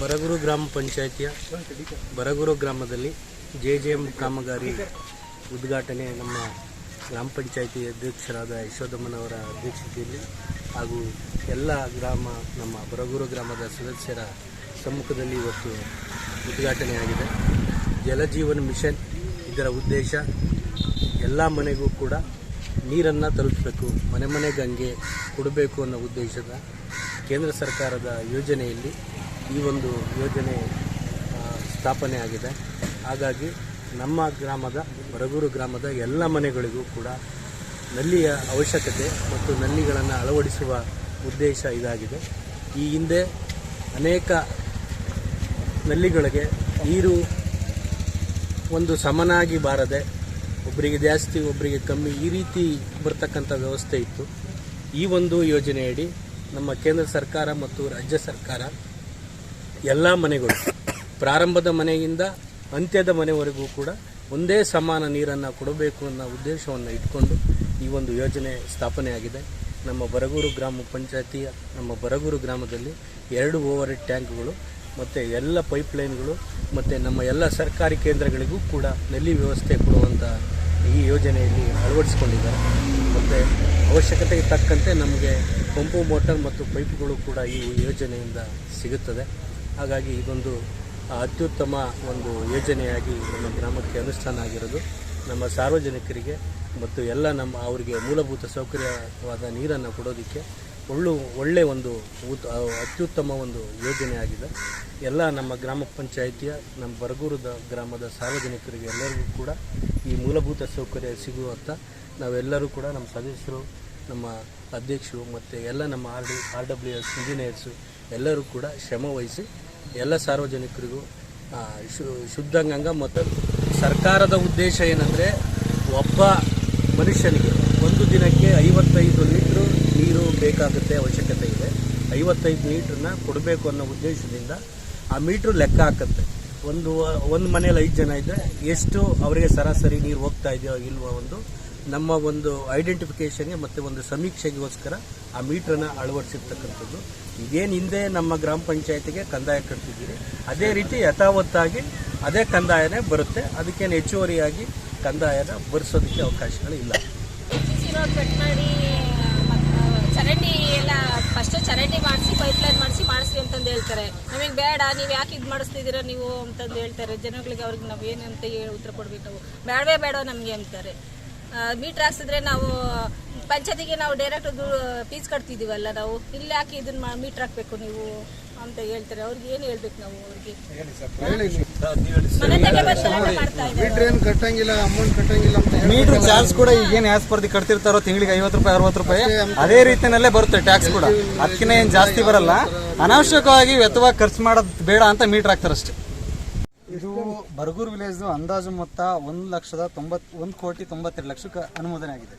ಬರಗೂರು ಗ್ರಾಮ ಪಂಚಾಯಿತಿಯ ಬರಗೂರು ಗ್ರಾಮದಲ್ಲಿ ಜೆ ಜೆ ಎಂ ಕಾಮಗಾರಿ ಉದ್ಘಾಟನೆ ನಮ್ಮ ಗ್ರಾಮ ಪಂಚಾಯಿತಿ ಅಧ್ಯಕ್ಷರಾದ ಯಶೋಧಮ್ಮನವರ ಅಧ್ಯಕ್ಷತೆಯಲ್ಲಿ ಹಾಗೂ ಎಲ್ಲ ಗ್ರಾಮ, ನಮ್ಮ ಬರಗೂರು ಗ್ರಾಮದ ಸದಸ್ಯರ ಸಮ್ಮುಖದಲ್ಲಿ ಇವತ್ತು ಉದ್ಘಾಟನೆಯಾಗಿದೆ. ಜಲಜೀವನ ಮಿಷನ್ ಇದರ ಉದ್ದೇಶ ಎಲ್ಲ ಮನೆಗೂ ಕೂಡ ನೀರನ್ನು ತಲುಪಬೇಕು ಮನೆ ಮನೆ ಗಂಗೆ ಕೊಡಬೇಕು ಅನ್ನೋ ಉದ್ದೇಶದ ಕೇಂದ್ರ ಸರ್ಕಾರದ ಯೋಜನೆಯಲ್ಲಿ ಈ ಒಂದು ಯೋಜನೆ ಸ್ಥಾಪನೆ ಆಗಿದೆ. ಹಾಗಾಗಿ ನಮ್ಮ ಗ್ರಾಮದ ಬರಗೂರು ಗ್ರಾಮದ ಎಲ್ಲ ಮನೆಗಳಿಗೂ ಕೂಡ ನಲ್ಲಿಯ ಅವಶ್ಯಕತೆ ಮತ್ತು ನಲ್ಲಿಗಳನ್ನು ಅಳವಡಿಸುವ ಉದ್ದೇಶ ಇದಾಗಿದೆ. ಈ ಹಿಂದೆ ಅನೇಕ ನಲ್ಲಿಗಳಿಗೆ ನೀರು ಒಂದು ಸಮನಾಗಿ ಬಾರದೆ ಒಬ್ಬರಿಗೆ ಜಾಸ್ತಿ ಒಬ್ಬರಿಗೆ ಕಮ್ಮಿ ಈ ರೀತಿ ಬರ್ತಕ್ಕಂಥ ವ್ಯವಸ್ಥೆ ಇತ್ತು. ಈ ಒಂದು ಯೋಜನೆಯಡಿ ನಮ್ಮ ಕೇಂದ್ರ ಸರ್ಕಾರ ಮತ್ತು ರಾಜ್ಯ ಸರ್ಕಾರ ಎಲ್ಲ ಮನೆಗಳು ಪ್ರಾರಂಭದ ಮನೆಯಿಂದ ಅಂತ್ಯದ ಮನೆವರೆಗೂ ಕೂಡ ಒಂದೇ ಸಮಾನ ನೀರನ್ನು ಕೊಡಬೇಕು ಅನ್ನೋ ಉದ್ದೇಶವನ್ನು ಇಟ್ಕೊಂಡು ಈ ಒಂದು ಯೋಜನೆ ಸ್ಥಾಪನೆಯಾಗಿದೆ. ನಮ್ಮ ಬರಗೂರು ಗ್ರಾಮ ಪಂಚಾಯತಿಯ, ನಮ್ಮ ಬರಗೂರು ಗ್ರಾಮದಲ್ಲಿ ಎರಡು ಓವರ್ ಟ್ಯಾಂಕ್ಗಳು ಮತ್ತು ಎಲ್ಲ ಪೈಪ್ಲೈನ್ಗಳು ಮತ್ತು ನಮ್ಮ ಎಲ್ಲ ಸರ್ಕಾರಿ ಕೇಂದ್ರಗಳಿಗೂ ಕೂಡ ನಲ್ಲಿ ವ್ಯವಸ್ಥೆ ಕೊಡುವಂಥ ಈ ಯೋಜನೆಯಲ್ಲಿ ಅಳವಡಿಸ್ಕೊಂಡಿದ್ದಾರೆ. ಮತ್ತು ಅವಶ್ಯಕತೆಗೆ ತಕ್ಕಂತೆ ನಮಗೆ ಪಂಪು ಮೋಟರ್ ಮತ್ತು ಪೈಪ್ಗಳು ಕೂಡ ಈ ಯೋಜನೆಯಿಂದ ಸಿಗುತ್ತದೆ. ಹಾಗಾಗಿ ಇದೊಂದು ಅತ್ಯುತ್ತಮ ಒಂದು ಯೋಜನೆಯಾಗಿ ನಮ್ಮ ಗ್ರಾಮಕ್ಕೆ ಅನುಷ್ಠಾನ ಆಗಿರೋದು. ನಮ್ಮ ಸಾರ್ವಜನಿಕರಿಗೆ ಮತ್ತು ಎಲ್ಲ ನಮ್ಮ ಅವರಿಗೆ ಮೂಲಭೂತ ಸೌಕರ್ಯವಾದ ನೀರನ್ನು ಕೊಡೋದಕ್ಕೆ ಒಳ್ಳು ಒಳ್ಳೆಯ ಒಂದು ಅತ್ಯುತ್ತಮ ಒಂದು ಯೋಜನೆ ಆಗಿದೆ ಎಲ್ಲ ನಮ್ಮ ಗ್ರಾಮ ಪಂಚಾಯಿತಿಯ, ನಮ್ಮ ಬರಗೂರದ ಗ್ರಾಮದ ಸಾರ್ವಜನಿಕರಿಗೆ ಎಲ್ಲರಿಗೂ ಕೂಡ ಈ ಮೂಲಭೂತ ಸೌಕರ್ಯ ಸಿಗುವಂಥ ನಾವೆಲ್ಲರೂ ಕೂಡ ನಮ್ಮ ಸದಸ್ಯರು, ನಮ್ಮ ಅಧ್ಯಕ್ಷರು ಮತ್ತು ಎಲ್ಲ ನಮ್ಮ R D, R W S engineers ಎಲ್ಲರೂ ಕೂಡ ಶ್ರಮ ವಹಿಸಿ ಎಲ್ಲ ಸಾರ್ವಜನಿಕರಿಗೂ ಶುದ್ಧ ಗಂಗ ಶುದ್ಧಗಂಗ ಮತ್ತು ಸರ್ಕಾರದ ಉದ್ದೇಶ ಏನಂದರೆ ಒಬ್ಬ ಮನುಷ್ಯನಿಗೆ ಒಂದು ದಿನಕ್ಕೆ ಐವತ್ತೈದು ಲೀಟ್ರು ನೀರು ಬೇಕಾಗುತ್ತೆ ಅವಶ್ಯಕತೆ ಇದೆ. ಐವತ್ತೈದು ಲೀಟ್ರನ್ನ ಕೊಡಬೇಕು ಅನ್ನೋ ಉದ್ದೇಶದಿಂದ ಆ ಮೀಟ್ರು ಲೆಕ್ಕ ಹಾಕುತ್ತೆ. ಒಂದು ಒಂದು ಮನೇಲಿ ಐದು ಜನ ಇದ್ದರೆ ಎಷ್ಟು ಅವರಿಗೆ ಸರಾಸರಿ ನೀರು ಹೋಗ್ತಾ ಇದೆಯೋ ಇಲ್ವೋ ಒಂದು ನಮ್ಮ ಒಂದು ಐಡೆಂಟಿಫಿಕೇಷನ್ಗೆ ಮತ್ತು ಒಂದು ಸಮೀಕ್ಷೆಗೋಸ್ಕರ ಆ ಮೀಟ್ರನ್ನ ಅಳವಡಿಸಿರ್ತಕ್ಕಂಥದ್ದು. ಇದೇನು ಹಿಂದೆ ನಮ್ಮ ಗ್ರಾಮ ಪಂಚಾಯತಿಗೆ ಕಂದಾಯ ಕಟ್ತಿದ್ದೀರಿ, ಅದೇ ರೀತಿ ಯಥಾವತ್ತಾಗಿ ಅದೇ ಕಂದಾಯನೇ ಬರುತ್ತೆ, ಅದಕ್ಕೇನು ಹೆಚ್ಚುವರಿಯಾಗಿ ಕಂದಾಯನ ಭರಿಸೋದಕ್ಕೆ ಅವಕಾಶಗಳಿಲ್ಲ ಸಿ ರೋಡ್ ಕಟ್ ಮಾಡಿ ಮತ್ತು ಚರಂಡಿ ಎಲ್ಲ ಫಸ್ಟ್ ಚರಂಡಿ ಮಾಡಿಸಿ ಪೈಪ್ಲೈನ್ ಮಾಡಿಸಿ ಮಾಡಿಸಿ ಅಂತಂದು ಹೇಳ್ತಾರೆ. ನಮಗೆ ಬೇಡ, ನೀವು ಯಾಕೆ ಇದು ಮಾಡಿಸ್ತಿದ್ದೀರಾ ನೀವು ಅಂತಂದು ಹೇಳ್ತಾರೆ. ಜನಗಳಿಗೆ ಅವ್ರಿಗೆ ನಾವು ಏನು ಅಂತ ಹೇಳಿ ಉತ್ತರ ಕೊಡ್ಬೇಕು ಬೇಡವೇ ಬೇಡ ನಮಗೆ ಅಂತಾರೆ. ಮೀಟ್ರ್ ಹಾಕ್ಸಿದ್ರೆ ನಾವು, ಪಂಚಾಯತಿಗೆ ನಾವು ಡೈರೆಕ್ಟ್ ಫೀಸ್ ಕಟ್ತಿದ್ದೀವಲ್ಲ ನಾವು. ಇಲ್ಲಿ ಯಾಕೆ ಇದನ್ನ ಮೀಟ್ರ್ ಹಾಕ್ಬೇಕು ನೀವು? ಅಂತ ಹೇಳ್ತಾರೆ. ಅವ್ರಿಗೆ ಏನು ಹೇಳ್ಬೇಕು ನಾವು ಅವ್ರಿಗೆ? ಮನೆ ತಗೆ ಬಂದು ಮಾಡ್ತಾ ಇದ್ದಾರೆ. ಮೀಟ್ರ್ ಏನು ಕಟ್ಟಂಗಿಲ್ಲ ಅಮೌಂಟ್ ಕಟ್ಟಂಗಿಲ್ಲ ಮೀಟರ್ ಚಾರ್ಜ್ ಕೂಡ ಈಗೇನು ಯಾವ ಪರ್ದಿ ಕಟ್ತಿರ್ತಾರೋ ತಿಂಗಳಿಗೆ ಐವತ್ತು ರೂಪಾಯಿ ಅರವತ್ತು ರೂಪಾಯಿ ಅದೇ ರೀತಿಯಲ್ಲೇ ಬರುತ್ತೆ ಟ್ಯಾಕ್ಸ್ ಕೂಡ. ಅದಕ್ಕಿಂತ ಏನು ಜಾಸ್ತಿ ಬರಲ್ಲ. ಅನಾವಶ್ಯಕವಾಗಿ ವ್ಯರ್ಥವಾಗಿ ಖರ್ಚು ಮಾಡೋದು ಬೇಡ ಅಂತ ಮೀಟರ್ ಹಾಕ್ತಾರಷ್ಟೇ ಇದು ಬರ್ಗೂರು ವಿಲೇಜ್ ಅಂದಾಜು ಮೊತ್ತ ಒಂದು ಲಕ್ಷದ ತೊಂಬತ್ ಒಂದು ಕೋಟಿ ತೊಂಬತ್ತೆರಡು ಲಕ್ಷಕ್ಕೆ ಅನುಮೋದನೆ ಆಗಿದೆ.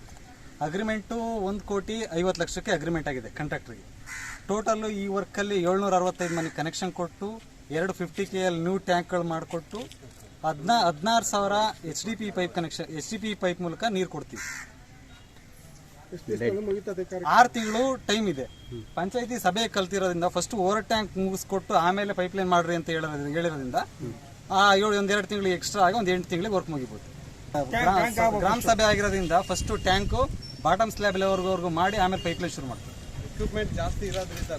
ಅಗ್ರಿಮೆಂಟು ಒಂದು ಕೋಟಿ ಐವತ್ತು ಲಕ್ಷಕ್ಕೆ ಅಗ್ರಿಮೆಂಟ್ ಆಗಿದೆ ಕಾಂಟ್ರಾಕ್ಟ್ರಿಗೆ ಟೋಟಲ್ಲು ಈ ವರ್ಕಲ್ಲಿ ಏಳ್ನೂರ ಅರವತ್ತೈದು ಮನೆ ಕನೆಕ್ಷನ್ ಕೊಟ್ಟು ಎರಡು ಫಿಫ್ಟಿ ಕೆ ಎಲ್ ನ್ಯೂ ಟ್ಯಾಂಕ್ಗಳು ಮಾಡಿಕೊಟ್ಟು ಹದಿನಾ ಹದಿನಾರು ಸಾವಿರ H D P pipe connection H D P pipe ಮೂಲಕ ನೀರು ಕೊಡ್ತೀವಿ? ಆರು ತಿಂಗಳು ಟೈಮ್ ಇದೆ. ಪಂಚಾಯತಿ ಸಭೆ ಕಲ್ತಿರೋದ್ರಿಂದ ಫಸ್ಟ್ ಓವರ್ ಟ್ಯಾಂಕ್ ಮುಗಿಸ್ಕೊಟ್ಟು ಆಮೇಲೆ ಪೈಪ್ಲೈನ್ ಮಾಡ್ರಿ ಅಂತ ಹೇಳೋದ್ರಿಂದ ಹೇಳಿರೋದ್ರಿಂದ ಆ ಏಳು ಒಂದೆರಡು ಎರಡು ತಿಂಗಳು ಎಕ್ಸ್ಟ್ರಾ ಆಗಿ ಒಂದು ಎಂಟು ತಿಂಗಳಿಗೆ ವರ್ಕ್ ಮುಗಿಬೋದು. ಗ್ರಾ- ಗ್ರಾಮ ಸಭೆ ಆಗಿರೋದ್ರಿಂದ ಫಸ್ಟ್ ಟ್ಯಾಂಕು ಬಾಟಮ್ ಸ್ಲ್ಯಾಬ್ ಲೆವರ್ಗೂ ಮಾಡಿ ಆಮೇಲೆ ಪೈಪ್ ಲೈನ್ ಶುರು ಮಾಡ್ತೀವಿ. ಎಕ್ವಿಪ್ಮೆಂಟ್ ಜಾಸ್ತಿ ಇರೋದ್ರಿಂದ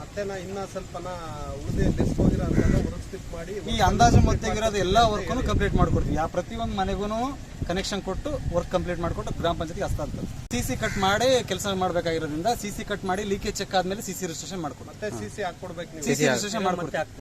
ಮತ್ತೆ ನಾ ಇನ್ನ ಸ್ವಲ್ಪನ ಉಳಿದೇ ಲೆಸ್ ಹೋಗಿರೋ ವರ್ಕ್ ಹೊರಸ್ಟಿಪ್ ಮಾಡಿ ಈ ಅಂದಾಜು ಮೊತ್ತಿಗಿರೋದು ಎಲ್ಲ ವರ್ಕ್ನು ಕಂಪ್ಲೀಟ್ ಮಾಡ್ಕೊಡ್ತೀವಿ. ಆ ಪ್ರತಿಯೊಂದು ಮನೆಗೂ ಕನೆಕ್ಷನ್ ಕೊಟ್ಟು ವರ್ಕ್ ಕಂಪ್ಲೀಟ್ ಮಾಡಿಕೊಟ್ಟು ಗ್ರಾಮ ಪಂಚಾಯತಿಗೆ ಹಸ್ತಾಂತರ ಸಿ ಸಿ ಕಟ್ ಮಾಡಿ ಕೆಲಸ ಮಾಡಬೇಕಾಗಿರೋದ್ರಿಂದ ಸಿ ಸಿ ಕಟ್ ಮಾಡಿ ಲೀಕೇಜ್ ಚೆಕ್ ಆದ್ಮೇಲೆ ಸಿ ಸಿ ರಿಜಿಸ್ಟ್ರೇಷನ್ ಮಾಡ್ಕೊಡ್ತೀವಿ. ಮತ್ತೆ ಸಿ ಸಿ ಹಾಕೊಡ್ಬೇಕು ಸಿ ಸಿ ರಿಜಿಸ್ಟ್ರೇಷನ್ ಮಾಡ್ಕೊಡ್ತೀವಿ.